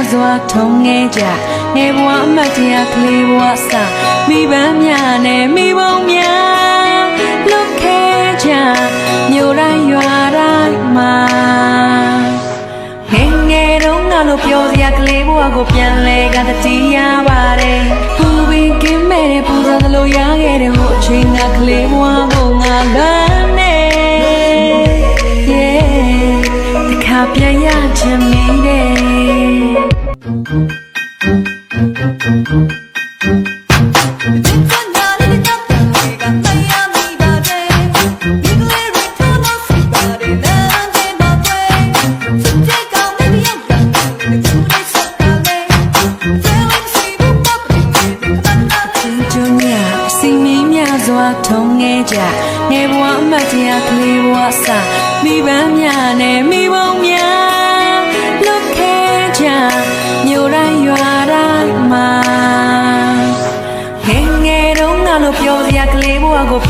မင်းများစွာထုံငဲကြနေဘဝအမတ်တရားကလေးဘဝစမိဘများနဲ့မိဘုံများလွတ်ခဲကြမြို့တိုင်းရွာတိုင်းမှာငယ်ငယ်တုန်းကလို့ပြောစရာကလေးဘဝကိုပြန်လဲကတတိယပါတယ်ပူပင်ကင်းမဲ့တဲ့ပူဇော်သလိုရခဲ့တဲ့ဟိုအချိန်ကကလေးဘဝကိုငါလမ်းနေ yeah တခါပြန်ရချင်မိတ ထုံငဲကြနေဘဝအမတ်တရားကလေးဘဝစမိဘများနဲ့မိဘုံများလွတ်ခဲကြမြို့တိုင်းရွာတိုင်းမှာငယ်ငယ်တုန်းကလို့ပြောစရာကလေးဘဝကိုပ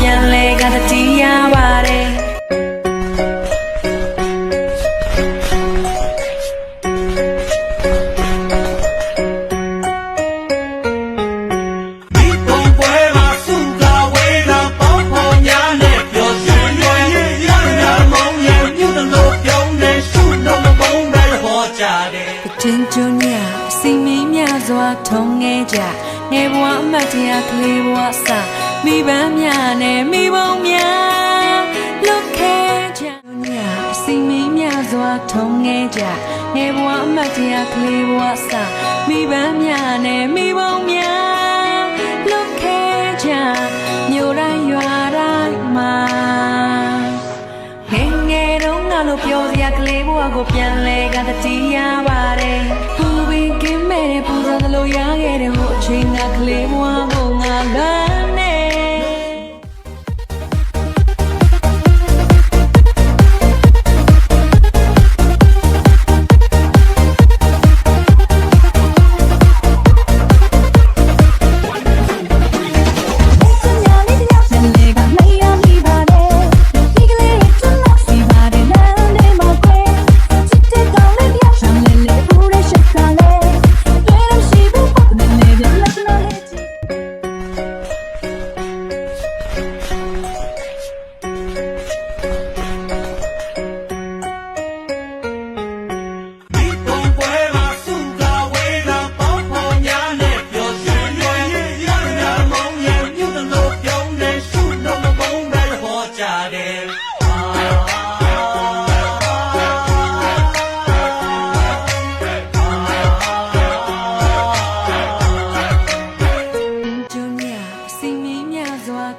ြန်လဲက တ်တရားကလေးဘဝစမိဘများနဲ့မိဘုံများလွတ်ခဲကြညစီမင်းများစွာထုံငဲကြနေဘဝအမတ်တရားကလေးဘဝစမိဘများနဲ့မိဘုံများလွတ်ခဲကြမြို့တိုင်းရွာတိုင်းမှာငယ်ငယ်တုန်းကလို့ပြောစရာကလေးဘဝကိုပြန်လဲကတတိယပါတယ်ပူပင်ကင်းမဲ့တဲ့ပူဇော်သလိုရခဲ့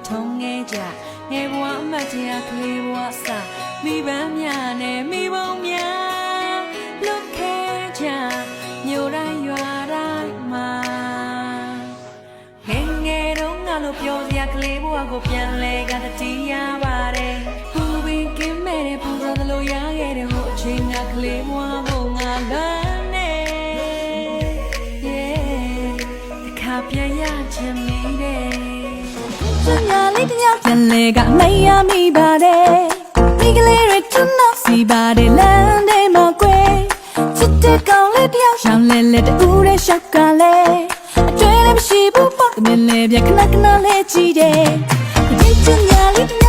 ထုံငဲကြငယ်ဘဝအမတ်တရားကလေးဘဝစမိဘများနဲ့မိဘုံများ လို့ပြောစရာကလေးဘဝကိုပြန်လဲကတတိယပါတယ်။ဘူပင်ကင်းမဲ့တဲ့ပူဇော်သလိုရခဲ့တဲ့ဟိုအချိန်ကကလေးဘဝကိုငါလမ်းနေ။ Yeah တခါပြန်ရချင်မိတယ်။သူများလေးတယောက်ပြန်လဲကမရမိပါတယ်။ဒီကလေးတွေသူနောက်စီပါတယ်လမ်းတွေမှာကွယ်ချစ်တဲ့ကောင်လေးတယောက်ရှောင်းလဲလဲတူတဲ့ရှောက်ကလည်း လဲလဲပြခဏခဏလဲကြည့်တယ်ဒီချင်ညာလေး